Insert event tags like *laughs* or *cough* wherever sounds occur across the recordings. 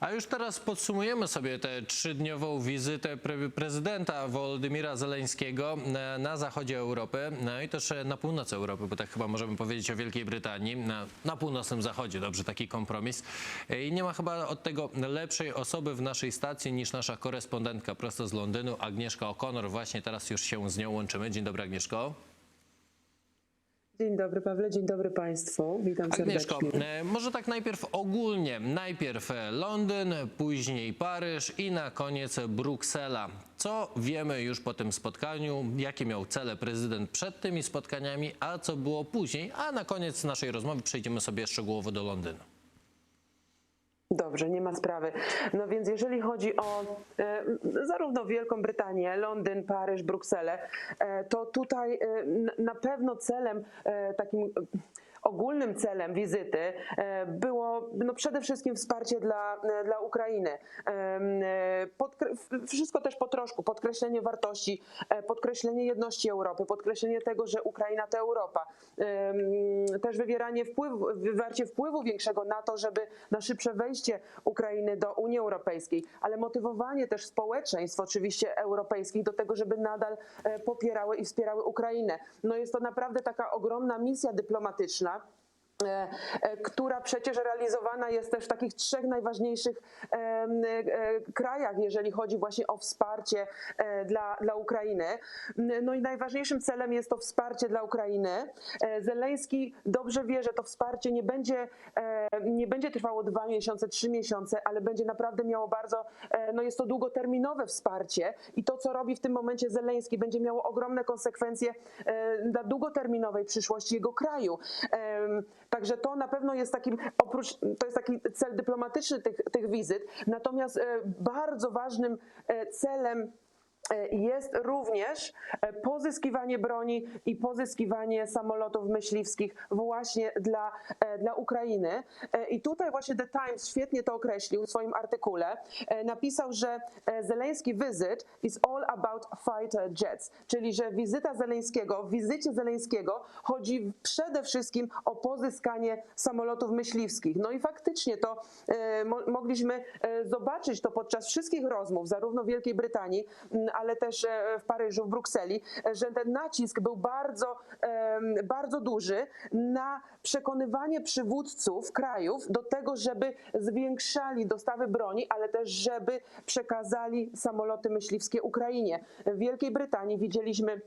A już teraz podsumujemy sobie tę trzydniową wizytę pre prezydenta Wołodymira Zeleńskiego e, na zachodzie Europy, no i też e, na północy Europy, bo tak chyba możemy powiedzieć o Wielkiej Brytanii, na, na północnym zachodzie, dobrze, taki kompromis. E, I nie ma chyba od tego lepszej osoby w naszej stacji niż nasza korespondentka prosto z Londynu, Agnieszka O'Connor. Właśnie teraz już się z nią łączymy. Dzień dobry Agnieszko. Dzień dobry Pawle, dzień dobry Państwu. Witam Agnieszko, serdecznie. e, może tak najpierw ogólnie. Najpierw e, Londyn, później Paryż i na koniec Bruksela. Co wiemy już po tym spotkaniu? Jakie miał cele prezydent przed tymi spotkaniami, a co było później? A na koniec naszej rozmowy przejdziemy sobie szczegółowo do Londynu. Dobrze, nie ma sprawy. No więc jeżeli chodzi o e, zarówno Wielką Brytanię, Londyn, Paryż, Brukselę, e, to tutaj e, na pewno celem e, takim. Ogólnym celem wizyty e, było no przede wszystkim wsparcie dla, e, dla Ukrainy. E, w- wszystko też po troszku, podkreślenie wartości, podkreślenie jedności Europy, podkreślenie tego, że Ukraina to Europa. Też wywieranie wpływu, wywarcie wpływu większego na to, żeby na szybsze wejście Ukrainy do Unii Europejskiej, ale motywowanie też społeczeństw oczywiście europejskich do tego, żeby nadal popierały i wspierały Ukrainę. No jest to naprawdę taka ogromna misja dyplomatyczna która przecież realizowana jest też w takich trzech najważniejszych e, krajach, jeżeli chodzi właśnie o wsparcie e, dla, dla Ukrainy. No i najważniejszym celem jest to wsparcie dla Ukrainy. E, Zeleński dobrze wie, że to wsparcie nie będzie, e, nie będzie trwało dwa miesiące, trzy miesiące, ale będzie naprawdę miało bardzo, e, no jest to długoterminowe wsparcie i to, co robi w tym momencie Zeleński, będzie miało ogromne konsekwencje e, dla długoterminowej przyszłości jego kraju. Także to na pewno jest takim, oprócz, to jest taki cel dyplomatyczny tych, tych wizyt, natomiast e, bardzo ważnym e, celem jest również e, pozyskiwanie broni i pozyskiwanie samolotów myśliwskich właśnie dla, e, dla Ukrainy. E, I tutaj właśnie The Times świetnie to określił w swoim artykule. E, Napisał, że e, Zeleński visit is all about fighter jets, czyli że wizyta Zeleńskiego, w wizycie Zeleńskiego chodzi przede wszystkim o pozyskanie samolotów myśliwskich. No i faktycznie to e, mo- mogliśmy e, zobaczyć to podczas wszystkich rozmów, zarówno Wielkiej Brytanii, ale też e, w Paryżu, w Brukseli, e, że ten nacisk był bardzo, bardzo duży na przekonywanie przywódców krajów do tego, żeby zwiększali dostawy broni, ale też żeby przekazali samoloty myśliwskie Ukrainie. W Wielkiej Brytanii widzieliśmy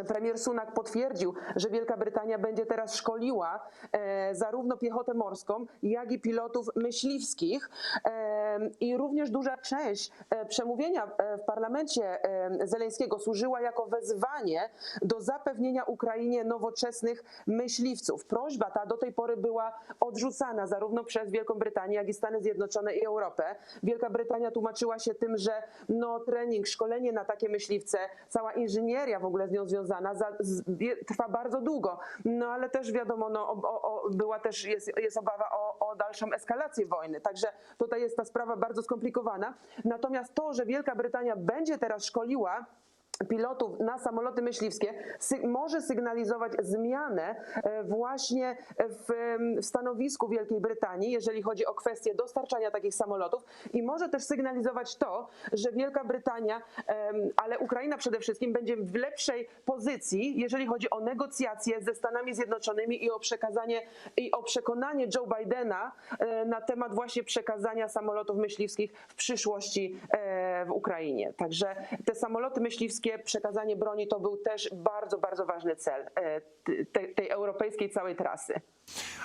Premier Sunak potwierdził, że Wielka Brytania będzie teraz szkoliła e, zarówno piechotę morską, jak i pilotów myśliwskich. E, I również duża część e, przemówienia w parlamencie Zeleńskiego służyła jako wezwanie do zapewnienia Ukrainie nowoczesnych myśliwców. Prośba ta do tej pory była odrzucana zarówno przez Wielką Brytanię, jak i Stany Zjednoczone i Europę. Wielka Brytania tłumaczyła się tym, że no, trening, szkolenie na takie myśliwce, cała inżynieria w ogóle z nią związana za, z, trwa bardzo długo. No ale też wiadomo, no, o, o, była też, jest, jest obawa o, o dalszą eskalację wojny. Także tutaj jest ta sprawa bardzo skomplikowana. Natomiast to, że Wielka Brytania będzie teraz szkoliła pilotów na samoloty myśliwskie może sygnalizować zmianę e, właśnie w, stanowisku Wielkiej Brytanii, jeżeli chodzi o kwestię dostarczania takich samolotów i może też sygnalizować to, że Wielka Brytania, ale Ukraina przede wszystkim będzie w lepszej pozycji, jeżeli chodzi o negocjacje ze Stanami Zjednoczonymi i o przekazanie i o przekonanie Joe Bidena e, na temat właśnie przekazania samolotów myśliwskich w przyszłości e, w Ukrainie. Także te samoloty myśliwskie, przekazanie broni to był też bardzo, bardzo ważny cel e, tej, tej europejskiej całej trasy.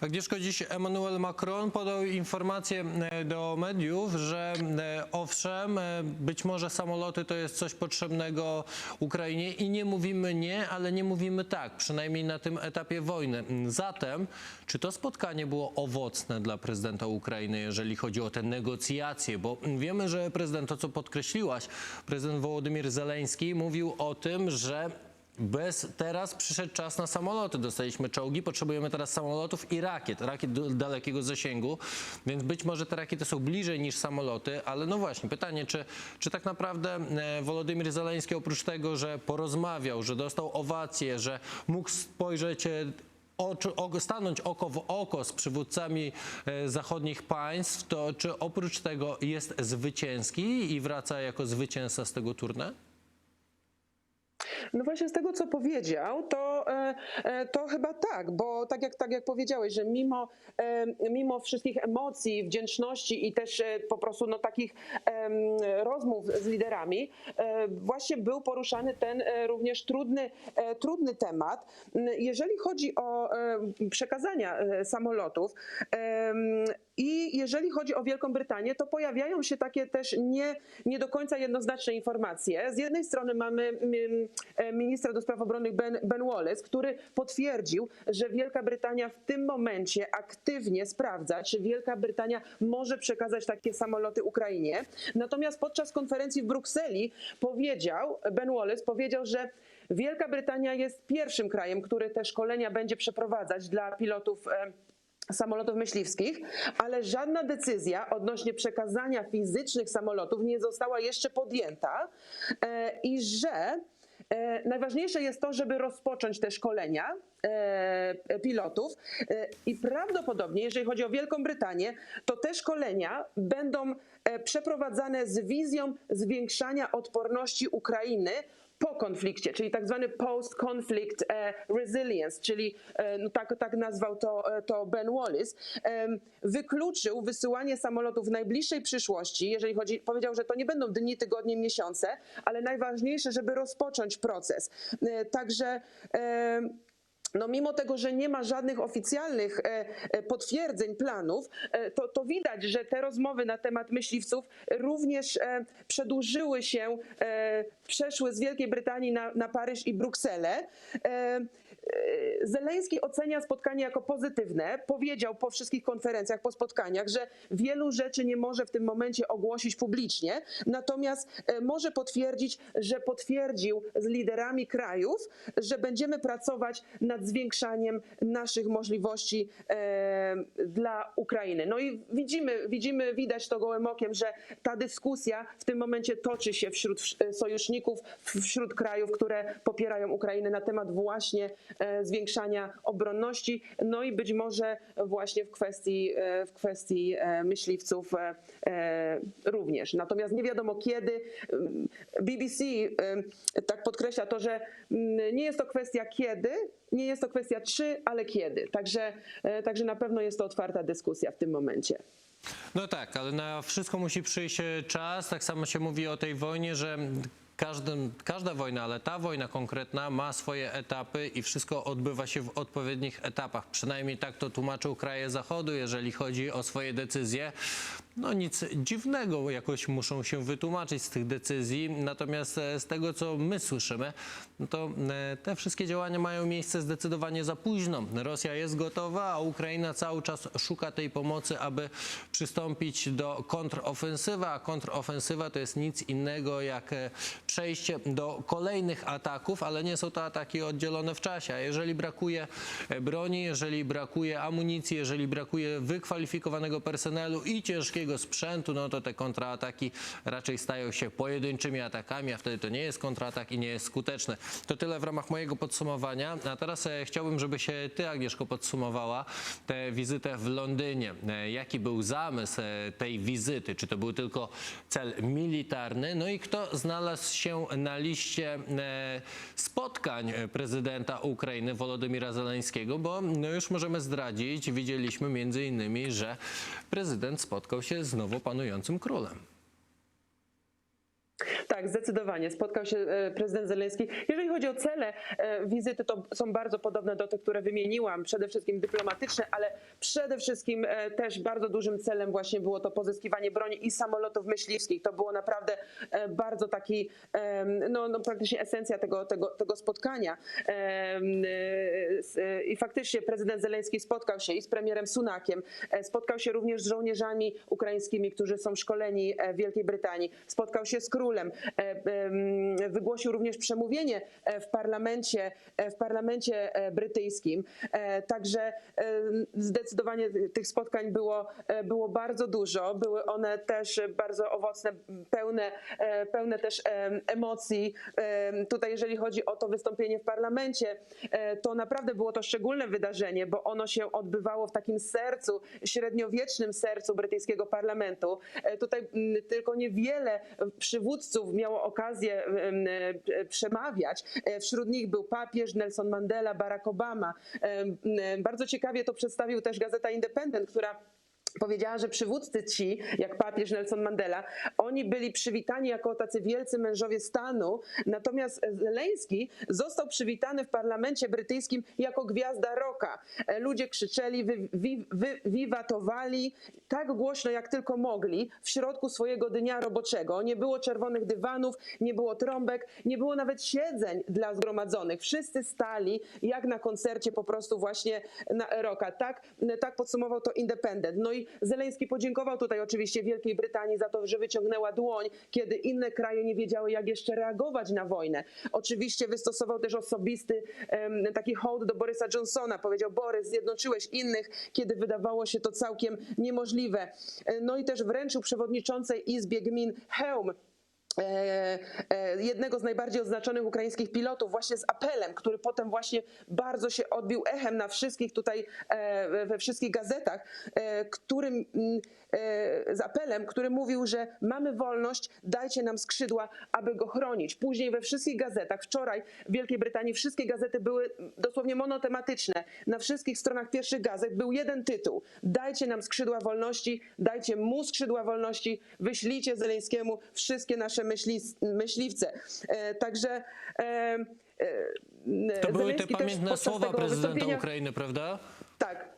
Agnieszko, dziś Emmanuel Macron podał informację e, do mediów, że e, owszem, e, być może samoloty to jest coś potrzebnego Ukrainie i nie mówimy nie, ale nie mówimy tak, przynajmniej na tym etapie wojny. Zatem, czy to spotkanie było owocne dla prezydenta Ukrainy, jeżeli chodzi o te negocjacje? Bo wiemy, że prezydent, to co podkreśliłaś, prezydent Wołodymir Zeleński mówił o tym, że bez teraz przyszedł czas na samoloty. Dostaliśmy czołgi, potrzebujemy teraz samolotów i rakiet, rakiet do dalekiego zasięgu, więc być może te rakiety są bliżej niż samoloty, ale no właśnie, pytanie, czy, czy tak naprawdę e, Wolodymyr Zeleński oprócz tego, że porozmawiał, że dostał owację, że mógł spojrzeć e, oczu, oko, stanąć oko w oko z przywódcami e, zachodnich państw, to czy oprócz tego jest zwycięski i wraca jako zwycięzca z tego turne? No właśnie z tego, co powiedział, to, e, e, to chyba tak, bo tak jak, tak jak powiedziałeś, że mimo, e, mimo wszystkich emocji, wdzięczności i też po prostu no, takich rozmów z liderami, właśnie był poruszany ten również trudny, trudny temat. Jeżeli chodzi o przekazania samolotów i jeżeli chodzi o Wielką Brytanię, to pojawiają się takie też nie, nie do końca jednoznaczne informacje. Z jednej strony mamy ministra do spraw obronnych Ben, ben Wallace, który potwierdził, że Wielka Brytania w tym momencie aktywnie sprawdza, czy Wielka Brytania może przekazać takie samoloty Ukrainie. Natomiast podczas konferencji w Brukseli powiedział, Ben Wallace powiedział, że Wielka Brytania jest pierwszym krajem, który te szkolenia będzie przeprowadzać dla pilotów e, samolotów myśliwskich, ale żadna decyzja odnośnie przekazania fizycznych samolotów nie została jeszcze podjęta e, i że e, najważniejsze jest to, żeby rozpocząć te szkolenia e, pilotów. E, i prawdopodobnie, jeżeli chodzi o Wielką Brytanię, to te szkolenia będą e, przeprowadzane z wizją zwiększania odporności Ukrainy po konflikcie, czyli tak zwany post-conflict e, resilience, czyli e, no tak, tak nazwał to, e, to Ben Wallace, wykluczył wysyłanie samolotów w najbliższej przyszłości, jeżeli chodzi, powiedział, że to nie będą dni, tygodnie, miesiące, ale najważniejsze, żeby rozpocząć proces. Także no mimo tego, że nie ma żadnych oficjalnych e, e, potwierdzeń planów, e, to, to widać, że te rozmowy na temat myśliwców również przedłużyły się, przeszły z Wielkiej Brytanii na, na Paryż i Brukselę. Zeleński ocenia spotkanie jako pozytywne. Powiedział po wszystkich konferencjach, po spotkaniach, że wielu rzeczy nie może w tym momencie ogłosić publicznie, natomiast może potwierdzić, że potwierdził z liderami krajów, że będziemy pracować nad zwiększaniem naszych możliwości e, dla Ukrainy. No i widzimy, widzimy, widać to gołym okiem, że ta dyskusja w tym momencie toczy się wśród e, sojuszników, wśród krajów, które popierają Ukrainę na temat właśnie e, zwiększania obronności, no i być może właśnie w kwestii, w kwestii myśliwców również. Natomiast nie wiadomo kiedy. Mm, BBC tak podkreśla to, że mm, nie jest to kwestia kiedy, nie jest to kwestia czy, ale kiedy. Także, e, także na pewno jest to otwarta dyskusja w tym momencie. No tak, ale na wszystko musi przyjść e, czas. Tak samo się mówi o tej wojnie, że każdym, każda wojna, ale ta wojna konkretna ma swoje etapy i wszystko odbywa się w odpowiednich etapach. Przynajmniej tak to tłumaczył kraje Zachodu, jeżeli chodzi o swoje decyzje. No nic dziwnego, jakoś muszą się wytłumaczyć z tych decyzji. Natomiast e, z tego, co my słyszymy, no to e, te wszystkie działania mają miejsce zdecydowanie za późno. Rosja jest gotowa, a Ukraina cały czas szuka tej pomocy, aby przystąpić do kontrofensywy, a kontrofensywa to jest nic innego jak e, przejście do kolejnych ataków, ale nie są to ataki oddzielone w czasie. A jeżeli brakuje broni, jeżeli brakuje amunicji, jeżeli brakuje wykwalifikowanego personelu i ciężkiego sprzętu, no to te kontraataki raczej stają się pojedynczymi atakami, a wtedy to nie jest kontratak i nie jest skuteczny. To tyle w ramach mojego podsumowania. A teraz e, chciałbym, żebyś e, ty, Agnieszko, podsumowała tę wizytę w Londynie. E, Jaki był zamysł e, tej wizyty? Czy to był tylko cel militarny? No i kto znalazł się na liście spotkań prezydenta Ukrainy Wolodymira Zeleńskiego? Bo no już możemy zdradzić, widzieliśmy między innymi, że prezydent spotkał się z nowo panującym królem. Tak, zdecydowanie. Spotkał się e, prezydent Zeleński. Jeżeli chodzi o cele e, wizyty, to są bardzo podobne do tych, które wymieniłam. Przede wszystkim dyplomatyczne, ale przede wszystkim e, też bardzo dużym celem właśnie było to pozyskiwanie broni i samolotów myśliwskich. To było naprawdę bardzo taki, no, no praktycznie esencja tego, tego, tego spotkania. I faktycznie prezydent Zeleński spotkał się i z premierem Sunakiem, spotkał się również z żołnierzami ukraińskimi, którzy są szkoleni w Wielkiej Brytanii, spotkał się z królem, em, wygłosił również przemówienie e, w parlamencie, e, w parlamencie e, brytyjskim. E, Także e, zdecydowanie tych spotkań było, e, było bardzo dużo. Były one też bardzo owocne, pełne, e, pełne też em, emocji. Em, Tutaj jeżeli chodzi o to wystąpienie w parlamencie, e, to naprawdę było to szczególne wydarzenie, bo ono się odbywało w takim sercu, średniowiecznym sercu brytyjskiego parlamentu. E, Tutaj tylko niewiele przywódców miało okazję e, przemawiać. E, Wśród nich był papież, Nelson Mandela, Barack Obama. Bardzo ciekawie to przedstawił też gazeta Independent, która Powiedziała, że przywódcy ci, jak papież Nelson Mandela, oni byli przywitani jako tacy wielcy mężowie stanu, natomiast Zeleński został przywitany w parlamencie brytyjskim jako gwiazda roka. Ludzie krzyczeli, wy, wi, wiwatowali tak głośno, jak tylko mogli w środku swojego dnia roboczego. Nie było czerwonych dywanów, nie było trąbek, nie było nawet siedzeń dla zgromadzonych. Wszyscy stali jak na koncercie po prostu właśnie na roka. Tak, tak podsumował to Independent. No i Zeleński podziękował tutaj oczywiście Wielkiej Brytanii za to, że wyciągnęła dłoń, kiedy inne kraje nie wiedziały, jak jeszcze reagować na wojnę. Oczywiście wystosował też osobisty taki hołd do Borysa Johnsona. Powiedział, Borys, zjednoczyłeś innych, kiedy wydawało się to całkiem niemożliwe. E, No i też wręczył przewodniczącej Izbie Gmin hełm jednego z najbardziej odznaczonych ukraińskich pilotów właśnie z apelem, który potem właśnie bardzo się odbił echem na wszystkich tutaj, e, we- wszystkich gazetach, e, którym, mm, e, z apelem, który mówił, że mamy wolność, dajcie nam skrzydła, aby go chronić. Później we wszystkich gazetach, wczoraj w Wielkiej Brytanii wszystkie gazety były dosłownie monotematyczne. Na wszystkich stronach pierwszych gazet był jeden tytuł. Dajcie nam skrzydła wolności, dajcie mu skrzydła wolności, wyślijcie Zeleńskiemu wszystkie nasze myśli, myśliwce. E, także e, e, To były te pamiętne słowa prezydenta Ukrainy, prawda? tak.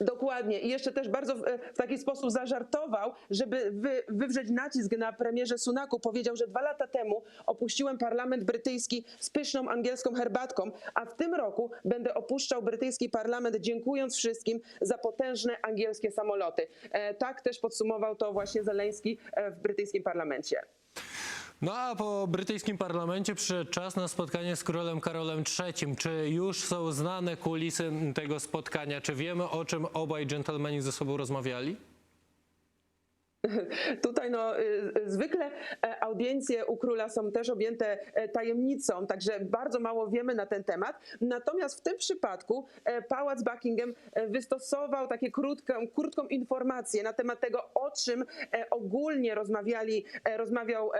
Dokładnie. I jeszcze też bardzo w, w taki sposób zażartował, żeby wy, wywrzeć nacisk na premierze Sunaku. Powiedział, że dwa lata temu opuściłem parlament brytyjski z pyszną angielską herbatką, a w tym roku będę opuszczał brytyjski parlament, dziękując wszystkim za potężne angielskie samoloty. E, tak też podsumował to właśnie Zeleński e, w brytyjskim parlamencie. No a po brytyjskim parlamencie przyszedł czas na spotkanie z królem Karolem III. Czy już są znane kulisy tego spotkania? Czy wiemy, o czym obaj dżentelmeni ze sobą rozmawiali? *laughs* Tutaj no, y, y, zwykle e, audiencje u króla są też objęte e, tajemnicą, także bardzo mało wiemy na ten temat. Natomiast w tym przypadku e, Pałac Buckingham wystosował takie krótką, krótką informację na temat tego, o czym ogólnie rozmawiali, rozmawiał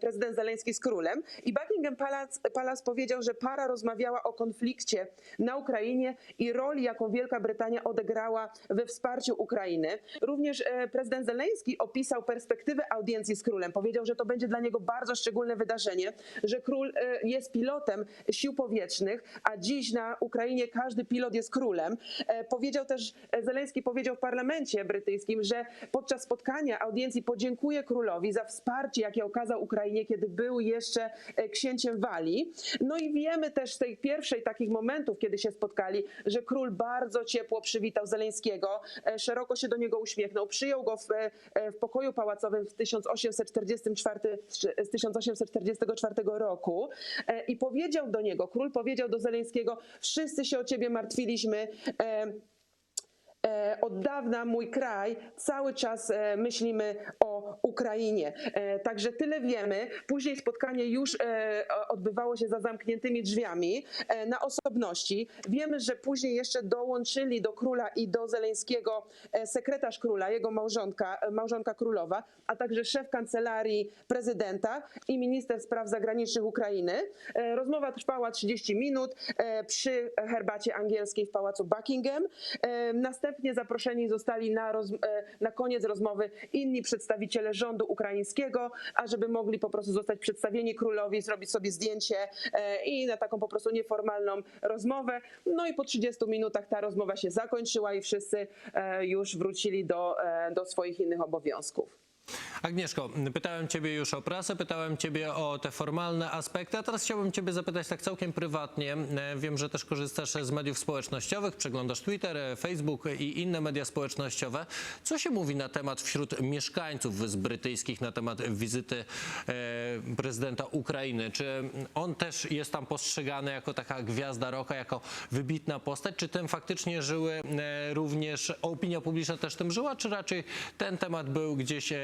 prezydent Zeleński z królem. I Buckingham Palace, Palace powiedział, że para rozmawiała o konflikcie na Ukrainie i roli, jaką Wielka Brytania odegrała we wsparciu Ukrainy. Również prezydent Zeleński opisał perspektywę audiencji z królem. Powiedział, że to będzie dla niego bardzo szczególne wydarzenie, że król e, jest pilotem sił powietrznych, a dziś na Ukrainie każdy pilot jest królem. E, Powiedział też, e, Zeleński powiedział w parlamencie brytyjskim, że podczas spotkania audiencji podziękuje królowi za wsparcie, jakie okazał Ukrainie, kiedy był jeszcze księciem Walii. No i wiemy też z tej pierwszej takich momentów, kiedy się spotkali, że król bardzo ciepło przywitał Zeleńskiego, szeroko się do niego uśmiechnął, przyjął go w, w pokoju pałacowym w 1844, z 1844 roku e, i powiedział do niego, król powiedział do Zeleńskiego, wszyscy się o ciebie martwiliśmy, e, Od dawna mój kraj cały czas e, myślimy o Ukrainie. E, Także tyle wiemy. Później spotkanie już e, odbywało się za zamkniętymi drzwiami e, na osobności. Wiemy, że później jeszcze dołączyli do króla i do Zeleńskiego e, sekretarz króla, jego małżonka, e, małżonka królowa, a także szef kancelarii prezydenta i minister spraw zagranicznych Ukrainy. E, Rozmowa trwała 30 minut e, przy herbacie angielskiej w pałacu Buckingham. E, Następnie zaproszeni zostali na, roz, e, na koniec rozmowy inni przedstawiciele rządu ukraińskiego, ażeby mogli po prostu zostać przedstawieni królowi, zrobić sobie zdjęcie e, i na taką po prostu nieformalną rozmowę. No i po 30 minutach ta rozmowa się zakończyła i wszyscy e, już wrócili do, do swoich innych obowiązków. Agnieszko, pytałem Ciebie już o prasę, pytałem Ciebie o te formalne aspekty, a teraz chciałbym Ciebie zapytać tak całkiem prywatnie. E, Wiem, że też korzystasz z mediów społecznościowych, przeglądasz Twitter, e, Facebook i inne media społecznościowe. Co się mówi na temat wśród mieszkańców Wysp Brytyjskich na temat wizyty e, prezydenta Ukrainy? Czy on też jest tam postrzegany jako taka gwiazda roka, jako wybitna postać? Czy tym faktycznie żyły również, opinia publiczna też tym żyła, czy raczej ten temat był gdzieś e,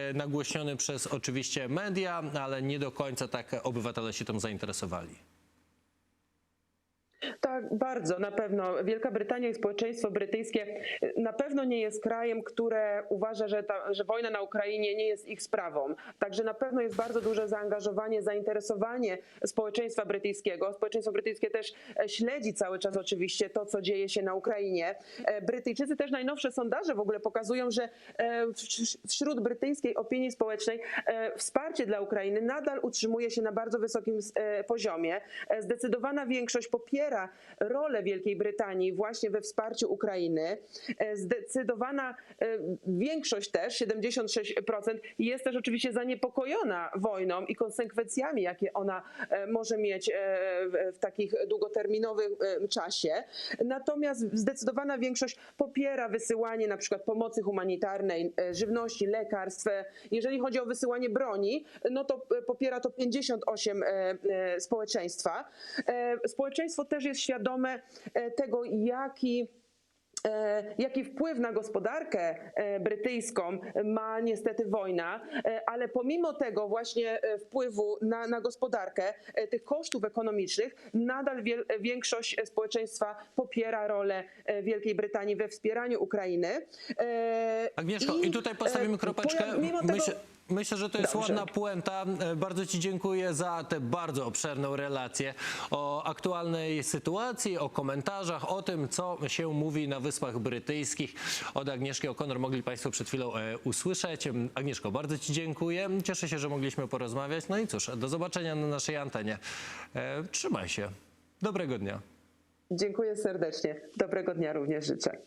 nagłośniony przez oczywiście media, ale nie do końca tak obywatele się tym zainteresowali? Tak, bardzo, na pewno. Wielka Brytania i społeczeństwo brytyjskie y, na pewno nie jest krajem, które uważa, że, ta, że wojna na Ukrainie nie jest ich sprawą. Także na pewno jest bardzo duże zaangażowanie, zainteresowanie społeczeństwa brytyjskiego. Społeczeństwo brytyjskie też e, śledzi cały czas oczywiście to, co dzieje się na Ukrainie. E, Brytyjczycy też najnowsze sondaże w ogóle pokazują, że e, wśród brytyjskiej opinii społecznej wsparcie dla Ukrainy nadal utrzymuje się na bardzo wysokim poziomie. Zdecydowana większość popiera rolę Wielkiej Brytanii właśnie we wsparciu Ukrainy. E, Zdecydowana e, większość też, 76%, jest też oczywiście zaniepokojona wojną i konsekwencjami, jakie ona e, może mieć w- takich długoterminowym czasie. Natomiast zdecydowana większość popiera wysyłanie na przykład pomocy humanitarnej, żywności, lekarstw. Jeżeli chodzi o wysyłanie broni, no to popiera to 58 e, e, społeczeństwa. Społeczeństwo też jest świadome e, tego, jaki e, jaki wpływ na gospodarkę e, brytyjską ma niestety wojna, ale pomimo tego właśnie wpływu na, na gospodarkę, tych kosztów ekonomicznych, nadal wiel, większość społeczeństwa popiera rolę Wielkiej Brytanii we wspieraniu Ukrainy. Agnieszko, i, tutaj postawimy kropeczkę. Mimo tego, Myślę, myślę, że to jest Dobrze. ładna puenta. E, Bardzo Ci dziękuję za tę bardzo obszerną relację o aktualnej sytuacji, o komentarzach, o tym, co się mówi na Wyspach Brytyjskich. Od Agnieszki O'Connor mogli Państwo przed chwilą e, usłyszeć. Agnieszko, bardzo Ci dziękuję. Cieszę się, że mogliśmy porozmawiać. No i cóż, do zobaczenia na naszej antenie. E, Trzymaj się. Dobrego dnia. dziękuję serdecznie. Dobrego dnia również życzę.